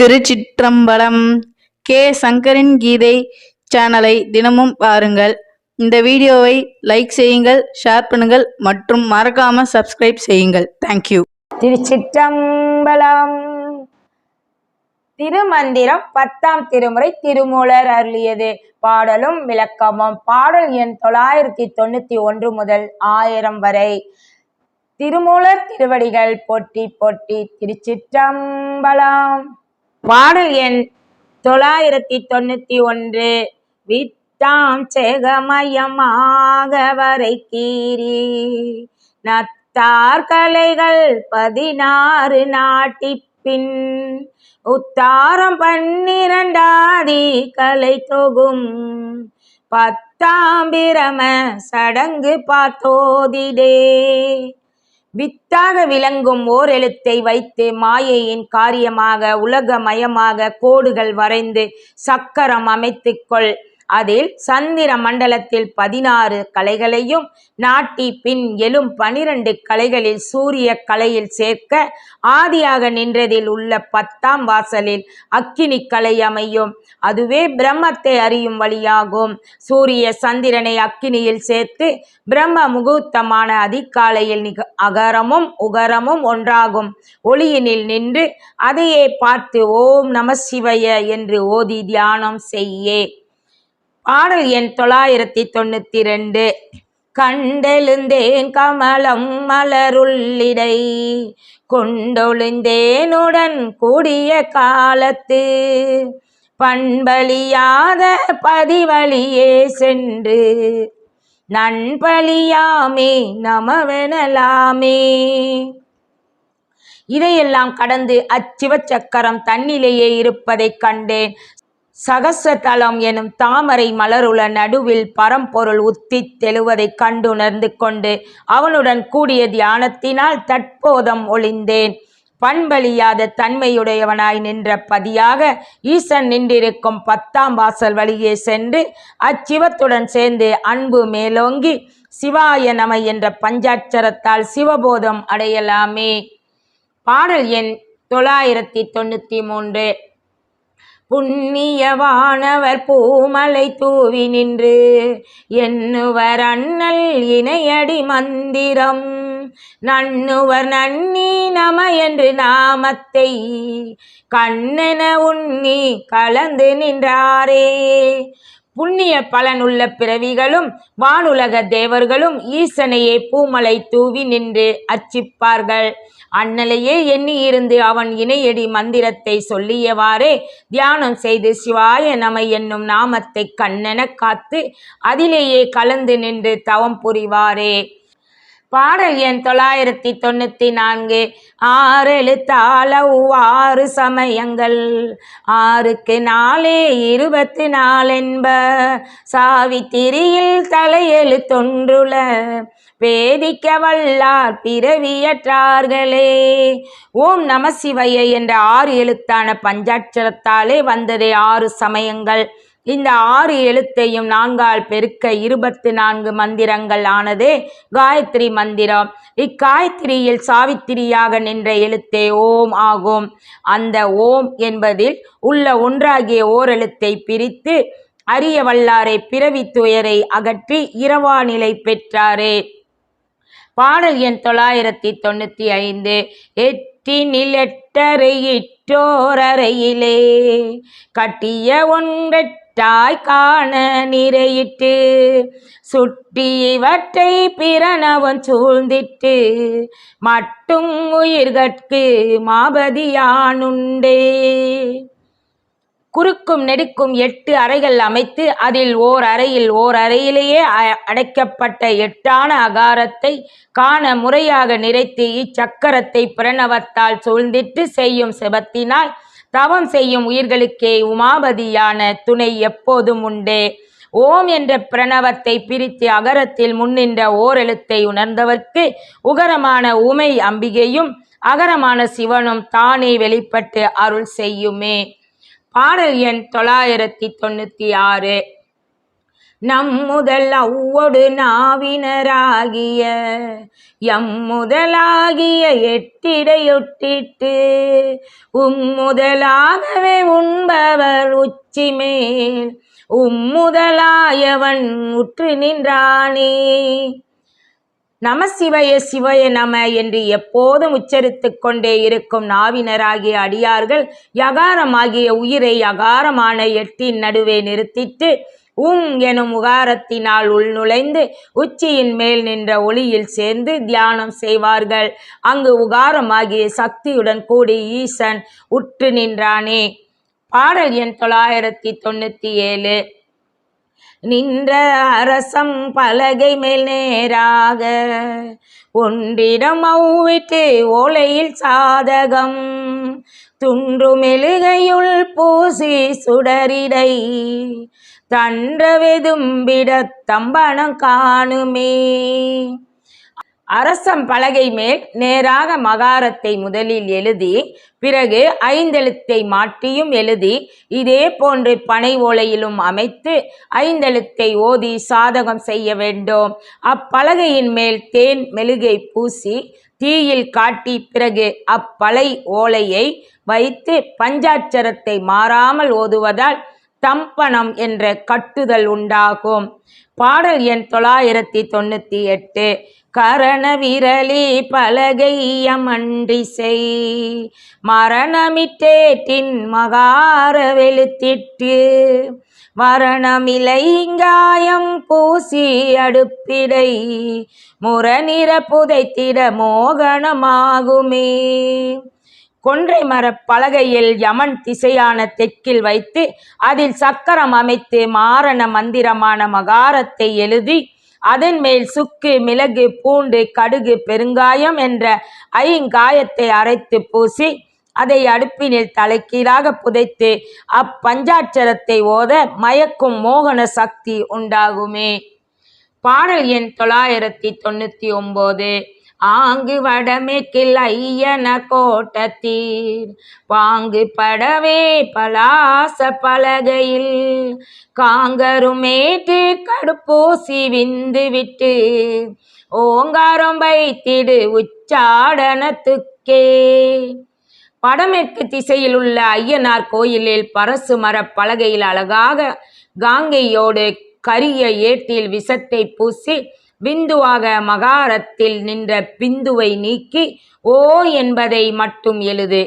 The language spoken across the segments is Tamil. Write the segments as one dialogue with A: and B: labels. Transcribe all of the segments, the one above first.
A: திருச்சிற்றம்பலம் கே. சங்கரின் கீதை சேனலை தினமும் பாருங்கள். இந்த வீடியோவை லைக் செய்யுங்கள் ஷேர் பண்ணுங்கள் மற்றும் மறக்காம சப்ஸ்கிரைப் செய்யுங்கள். தேங்க்யூ
B: திருச்சிற்றம்பலம் திருமந்திரம் பத்தாம் திருமுறை திருமூலர் அருளியது. பாடலும் விளக்கமும். பாடல் எண் தொள்ளாயிரத்தி தொண்ணூத்தி ஒன்று முதல் ஆயிரம் வரை. திருமூலர் திருவடிகள் போட்டி போட்டி திருச்சிற்றம்பலம். பாடல் எண் தொள்ளாயிரத்தி தொண்ணூத்தி ஒன்று. வித்தாம் செகமயமாக வரை கீரி நத்தார் கலைகள் பதினாறு நாட்டிப்பின் உத்தாரம் பன்னிரண்டாதி கலை தொகும். பத்தாம் பிரம சடங்கு பார்த்தோதிடே. வித்தாக விளங்கும் ஓர் எழுத்தை வைத்து மாயையின் காரியமாக உலகமயமாக கோடுகள் வரைந்து சக்கரம் அமைத்துக்கொள் அதில் சந்திர மண்டலத்தில் பதினாறு கலைகளையும் நாட்டி பின் எழும் பனிரெண்டு கலைகளில் சூரிய கலையில் சேர்க்க ஆதியாக நின்றதில் உள்ள பத்தாம் வாசலில் அக்கினி கலை அமையும். அதுவே பிரம்மத்தை அறியும் வழியாகும். சூரிய சந்திரனை அக்கினியில் சேர்த்து பிரம்ம முகூர்த்தமான அதிகாலையில் நிக அகரமும் உகரமும் ஒன்றாகும். ஒளியினில் நின்று அதையே பார்த்து ஓம் நம சிவய என்று ஓதி தியானம் செய்யே. பாடல் எண் தொள்ளாயிரத்தி தொண்ணூத்தி ரெண்டு. கண்டெழுந்தேன் கமலம் மலருள்ளிடை. கொண்டொழுந்தேனுடன் கூடிய காலத்து. பண்பலியாத பதிவழியே சென்று. நண்பலியாமே நமவெனலாமே. இதையெல்லாம் கடந்து அச்சிவச்சக்கரம் தன்னிலேயே இருப்பதைக் கண்டேன். சகசதலம் எனும் தாமரை மலருள நடுவில் பரம்பொருள் உத்தி தெழுவதைக் கண்டுணர்ந்து கொண்டு அவனுடன் கூடிய தியானத்தினால் தற்போதம் ஒளிந்தேன். பண்பழியாத தன்மையுடையவனாய் நின்ற பதியாக ஈசன் நின்றிருக்கும் பத்தாம் வாசல் வழியே சென்று அச்சிவத்துடன் சேர்ந்து அன்பு மேலோங்கி சிவாய நம என்ற பஞ்சாட்சரத்தால் சிவபோதம் அடையலாமே. பாடல் எண் தொள்ளாயிரத்தி தொண்ணூற்றி மூன்று. புண்ணியவானவர் பூமலை தூவி நின்று எண்ணுவர் அண்ணல் இணையடி மந்திரம். நண்ணுவர் நன்னி நம என்று நாமத்தை கண்ணென உண்ணி கலந்து நின்றாரே. புண்ணிய பலனுள்ள பிறவிகளும் வானுலக தேவர்களும் ஈசனையே பூமலை தூவி நின்று அர்ச்சிப்பார்கள். அண்ணலையே எண்ணி இருந்து அவன் இணையடி மந்திரத்தை சொல்லியவாறே தியானம் செய்து சிவாய நம என்னும் நாமத்தை கண்ணென காத்து அதிலேயே கலந்து நின்று தவம் புரிவாரே பாடல் எண் தொள்ளாயிரத்தி தொண்ணூத்தி நான்கு. ஆறு எழுத்தாள ஆறு சமயங்கள். ஆறுக்கு நாலே இருபத்தி நாலென்ப. சாவித்திரியில் தலையெழுத்தொன்றுள வேதிக்க வல்லார் பிறவியற்றார்களே. ஓம் நம சிவைய என்ற ஆறு எழுத்தான பஞ்சாட்சரத்தாலே வந்ததே ஆறு சமயங்கள். இந்த ஆறு எழுத்தையும் நான்கால் பெருக்க இருபத்து நான்கு மந்திரங்கள் ஆனதே காயத்ரி மந்திரம். இக்காயத்ரியில் சாவித்திரியாக நின்ற எழுத்தே ஓம் ஆகும். அந்த ஓம் என்பதில் உள்ள ஒன்றாகிய ஓரெழுத்தை பிரித்து அரிய வல்லாரை பிறவி துயரை அகற்றி இரவா நிலை பெற்றாரே. பாடல் எண் தொள்ளாயிரத்தி தொண்ணூத்தி ஐந்து. எட்டி எட்டரை இட்டோரறையிலே கட்டிய தாய் காண நிறையிட்டு சுட்டி இவற்றை பிறனவன் சூழ்ந்திட்டு மட்டும் உயிர்கட்கு மாபதியானுண்டே குறுக்கும் நெடுக்கும் எட்டு அறைகள் அமைத்து அதில் ஓர் அறையில் ஓர் அறையிலேயே அடைக்கப்பட்ட எட்டான அகாரத்தை காண முறையாக நிறைத்து இச்சக்கரத்தை பிரணவத்தால் சூழ்ந்திட்டு செய்யும் செபத்தினால் தவம் செய்யும் உயிர்களுக்கே உமாபதியான துணை எப்போதும் உண்டே. ஓம் என்ற பிரணவத்தை பிரித்து அகரத்தில் முன்னின்ற ஓரெழுத்தை உணர்ந்தவர்க்கு உகரமான உமை அம்பிகையும் அகரமான சிவனும் தானே வெளிப்பட்டு அருள் செய்யுமே. பாடல் எண் தொள்ளாயிரத்தி தொண்ணூற்றி ஆறு. நம் முதல் அவ்வொடு நாவினராகிய எம் முதலாகிய எட்டிடையொட்டிட்டு உம் முதலாகவே உண்பவர் உச்சி மேல் உம் முதலாயவன் உற்று நின்றானே. நம சிவய சிவய நம என்று எப்போதும் உச்சரித்து கொண்டே இருக்கும் நாவினராகிய அடியார்கள் யகாரமாகிய உயிரை யகாரமான எட்டின் நடுவே நிறுத்திட்டு உம் எனும் உகாரத்தினால் உள்நுழைந்து உச்சியின் மேல் நின்ற ஒளியில் சேர்ந்து தியானம் செய்வார்கள். அங்கு உகாரமாகிய சக்தியுடன் கூடி ஈசன் உற்று நின்றானே. பாடல் எண் தொள்ளாயிரத்தி தொண்ணூத்தி ஏழு. நின்ற அரசம் பலகை மேல் நேராக ஒன்றிடம் அவ்விட்டு ஓலையில் சாதகம் துன்று மெழுகையுள் பூசி சுடரிடை. தன்றவெதும்பிட தம்பனம் காணுமே. அரசம் பலகை மேல் நேராக மகாரத்தை முதலில் எழுதி பிறகு ஐந்தெழுத்தை மாற்றியும் எழுதி இதே போன்று பனை ஓலையிலும் அமைத்து ஐந்தெழுத்தை ஓதி சாதகம் செய்ய வேண்டும். அப்பலகையின் மேல் தேன் மெழுகை பூசி தீயில் காட்டி பிறகு அப்பலை ஓலையை வைத்து பஞ்சாட்சரத்தை மாறாமல் ஓதுவதால் தம்பனம் என்ற கட்டுதல் உண்டாகும். பாடல் எண் தொள்ளாயிரத்தி தொண்ணூத்தி எட்டு. கரண விரலி பலகையமன்றி செய் மரணமிட்டேட்டின் மகார வெளுத்திட்டு மரணமிலைங்காயம் பூசி அடுப்பிடை. முரநிற புதைத்திட மோகனமாகுமே. கொன்றை மரப் பலகையில் யமன் திசையான தெற்கில் வைத்து அதில் சக்கரம் அமைத்து மாரண மந்திரமான மகாரத்தை எழுதி அதன் மேல் சுக்கு மிளகு பூண்டு கடுகு பெருங்காயம் என்ற ஐங்காயத்தை அரைத்து பூசி அதை அடுப்பினில் தலைக்கீழாக புதைத்து அப்பஞ்சாட்சரத்தை ஓத மயக்கும் மோகன சக்தி உண்டாகுமே. பாடல் எண் தொள்ளாயிரத்தி தொண்ணூத்தி ஒன்பது ஆங்கு வடமேற்கில் ஐயன கோட்டத்தீர். பாங்கு படவே பலாச பலகையில். காங்கருமேட்டு கடுப்பூசி விந்து விட்டு ஓங்காரம் வைத்திடு உச்சாடனத்துக்கே. வடமேற்கு திசையில் உள்ள ஐயனார் கோயிலில் பரசு மர பலகையில் அழகாக காங்கையோடு கரிய ஏட்டில் விஷத்தை பூசி பிந்துவாக மகாரத்தில் நின்ற பிந்துவை நீக்கி ஓ என்பதை மட்டும் எழுது.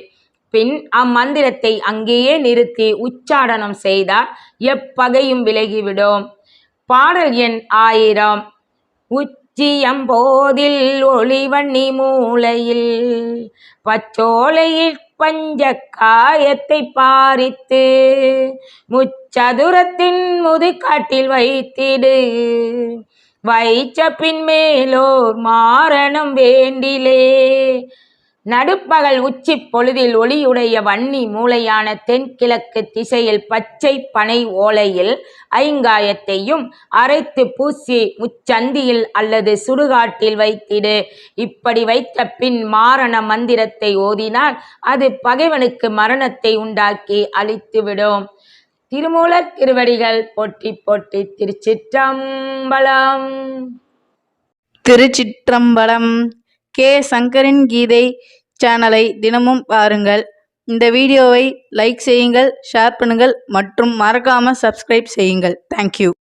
B: பின் அம்மந்திரத்தை அங்கேயே நிறுத்தி உச்சாடனம் செய்தால் எப்பகையும் விலகிவிடும். பாடல் எண் ஆயிரம். உச்சியம்போதில் ஒளிவண்ணி மூலையில் பச்சோலையில் பஞ்ச காயத்தை பாரித்து முச்சதுரத்தின் முதுகாட்டில் வைத்திடு. வைச்ச பின்மேலோர் மாரணம் வேண்டிலே. நடுப்பகல் உச்சி பொழுதில் ஒளியுடைய வன்னி மூலையான தென்கிழக்கு திசையில் பச்சை பனை ஓலையில் ஐங்காயத்தையும் அரைத்து பூசி முச்சந்தியில் அல்லது சுடுகாட்டில் வைத்திடு. இப்படி வைத்த பின் மாரண மந்திரத்தை ஓதினால் அது பகைவனுக்கு மரணத்தை உண்டாக்கி அழித்துவிடும். திருமூலர் திருவடிகள் போட்டி போட்டி திருச்சிற்றம்பலம்.
A: திருச்சிற்றம்பலம். கே. சங்கரின் கீதை சேனலை தினமும் பாருங்கள். இந்த வீடியோவை லைக் செய்யுங்கள் ஷேர் பண்ணுங்கள் மற்றும் மறக்காமல் சப்ஸ்கிரைப் செய்யுங்கள். தேங்க்யூ